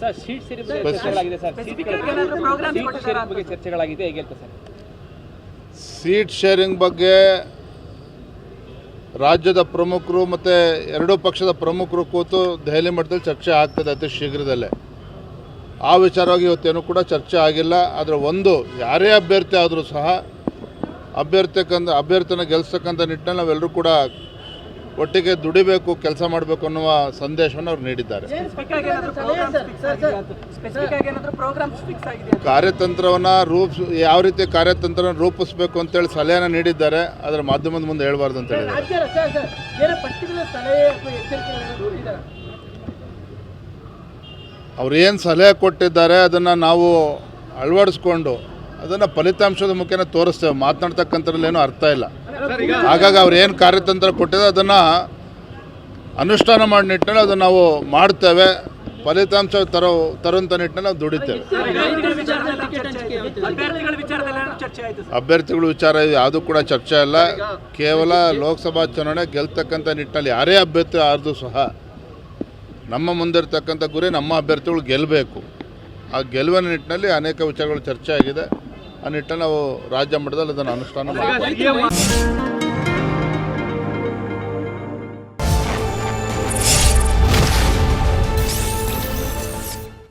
Sir. ಸೇರಿ ಚರ್ಚೆಗಳಾಗಿದೆ sir. Sharing ಬಗ್ಗೆ ಚರ್ಚೆಗಳಾಗಿದೆ ಹೇಗೆ ಸರ್? ಸೀಟ್ ಶೇರಿಂಗ್ ಬಗ್ಗೆ ರಾಜ್ಯದ ಪ್ರಮುಖರು ಮತ್ತು ಎರಡೂ ಪಕ್ಷದ ಪ್ರಮುಖರು ಕೂತು ದೆಹಲಿ ಮಟ್ಟದಲ್ಲಿ ಚರ್ಚೆ ಆಗ್ತದೆ ಅತಿ ಶೀಘ್ರದಲ್ಲೇ. ಆ ವಿಚಾರವಾಗಿ ಇವತ್ತೇನು ಕೂಡ ಚರ್ಚೆ ಆಗಿಲ್ಲ. ಆದರೆ ಒಂದು ಯಾರೇ ಅಭ್ಯರ್ಥಿ ಆದರೂ ಸಹ ಅಭ್ಯರ್ಥಿಕಂದ ಅಭ್ಯರ್ಥಿನ ಗೆಲ್ಲಿಸ್ತಕ್ಕಂಥ ನಿಟ್ಟಿನಲ್ಲಿ ನಾವೆಲ್ಲರೂ ಕೂಡ ಒಟ್ಟಿಗೆ ದುಡಿಬೇಕು ಕೆಲಸ ಮಾಡಬೇಕು ಅನ್ನುವ ಸಂದೇಶವನ್ನು ಅವ್ರು ನೀಡಿದ್ದಾರೆ. ಕಾರ್ಯತಂತ್ರವನ್ನು ರೂಪಿಸ್ ಯಾವ ರೀತಿ ಕಾರ್ಯತಂತ್ರ ರೂಪಿಸಬೇಕು ಅಂತೇಳಿ ಸಲಹೆನ ನೀಡಿದ್ದಾರೆ. ಅದರ ಮಾಧ್ಯಮದ ಮುಂದೆ ಹೇಳಬಾರ್ದು ಅಂತ ಹೇಳಿದ್ದಾರೆ. ಅವ್ರು ಏನು ಸಲಹೆ ಕೊಟ್ಟಿದ್ದಾರೆ ಅದನ್ನು ನಾವು ಅಳವಡಿಸ್ಕೊಂಡು ಅದನ್ನು ಫಲಿತಾಂಶದ ಮುಖೇನ ತೋರಿಸ್ತೇವೆ. ಮಾತನಾಡ್ತಕ್ಕಂಥದ್ರಲ್ಲಿ ಏನೂ ಅರ್ಥ ಇಲ್ಲ. ಹಾಗಾಗಿ ಅವ್ರು ಏನು ಕಾರ್ಯತಂತ್ರ ಕೊಟ್ಟಿದೆ ಅದನ್ನು ಅನುಷ್ಠಾನ ಮಾಡಿ ನಿಟ್ಟಿನಲ್ಲಿ ಅದನ್ನು ನಾವು ಮಾಡ್ತೇವೆ. ಫಲಿತಾಂಶ ತರೋ ತರುವಂಥ ನಿಟ್ಟಿನಲ್ಲಿ ನಾವು ದುಡಿತೇವೆ. ಅಭ್ಯರ್ಥಿಗಳ ವಿಚಾರ ಯಾವುದೂ ಕೂಡ ಚರ್ಚೆ ಇಲ್ಲ ಕೇವಲ ಲೋಕಸಭಾ ಚುನಾವಣೆ ಗೆಲ್ತಕ್ಕಂಥ ನಿಟ್ಟಿನಲ್ಲಿ ಯಾರೇ ಅಭ್ಯರ್ಥಿ ಆದರೂ ಸಹ ನಮ್ಮ ಮುಂದಿರ್ತಕ್ಕಂಥ ಗುರಿ ನಮ್ಮ ಅಭ್ಯರ್ಥಿಗಳು ಗೆಲ್ಲಬೇಕು ಆ ಗೆಲುವಿನ ನಿಟ್ಟಿನಲ್ಲಿ ಅನೇಕ ವಿಚಾರಗಳು ಚರ್ಚೆ ಆಗಿದೆ. ಆ ನಿಟ್ಟಿನಲ್ಲಿ ನಾವು ರಾಜ್ಯ ಮಟ್ಟದಲ್ಲಿ ಅದನ್ನು ಅನುಷ್ಠಾನ ಮಾಡ್ತೀವಿ